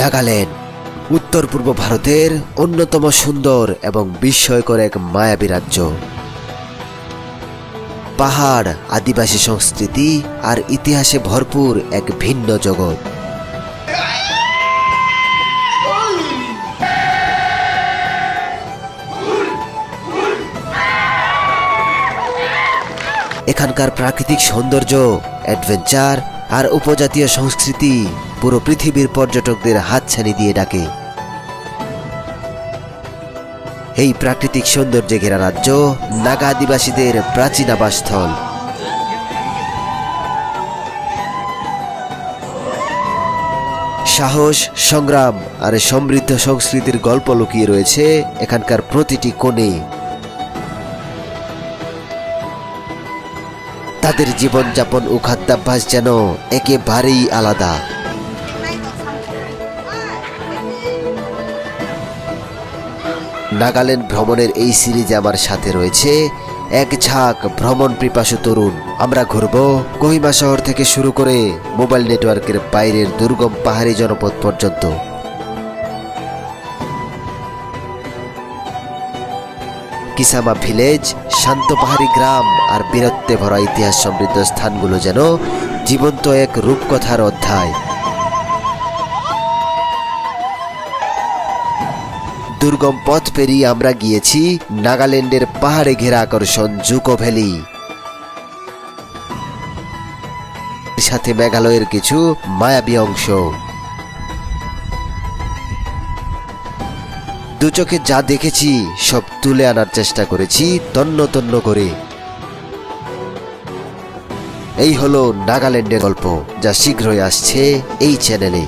নাগাল্যান্ড উত্তর পূর্ব ভারতের অন্যতম সুন্দর এবং বিস্ময়কর এক মায়াবী রাজ্য। পাহাড়, আদিবাসী সংস্কৃতি আর ইতিহাসে ভরপুর এক ভিন্ন জগৎ। এখানকার প্রাকৃতিক সৌন্দর্য, অ্যাডভেঞ্চার আর উপজাতীয় সংস্কৃতি পুরো পৃথিবীর পর্যটকদের হাতছানি দিয়ে ডাকে। এই প্রাকৃতিক সৌন্দর্যে ঘেরা রাজ্য নাগা আদিবাসীদের প্রাচীন আবাসস্থল। সাহস, সংগ্রাম আর সমৃদ্ধ সংস্কৃতির গল্প লুকিয়ে রয়েছে এখানকার প্রতিটি কোণে। তাদের জীবনযাপন ও খাদ্যাভ্যাস যেন একেবারেই আলাদা। নাগাল্যান্ড ভ্রমণের এই সিরিজে আমার সাথে রয়েছে। এক ঝাঁক ভ্রমণ পিপাসু তরুণ। আমরা ঘুরব কোহিমা শহর থেকে শুরু করে মোবাইল নেটওয়ার্কের বাইরের দুর্গম পাহাড়ি জনপদ পর্যন্ত। কিসামা ভিলেজ, শান্ত পাহাড়ি গ্রাম আর বীরত্বে ভরা ইতিহাস সমৃদ্ধ স্থানগুলো যেন জীবন্ত এক রূপকথার অধ্যায়। দুর্গম পথ পেরিয়ে আমরা গিয়েছি নাগাল্যান্ডের পাহাড়ে ঘেরা আকর্ষণ জুকো ভ্যালি। সাথে মেঘালয়ের কিছু মায়াবী অংশ। দু চোখে যা দেখেছি, সব তুলে আনার চেষ্টা করেছি তন্ন তন্ন করে। এই হলো নাগাল্যান্ডের গল্প, যা শীঘ্রই আসছে এই চ্যানেলে।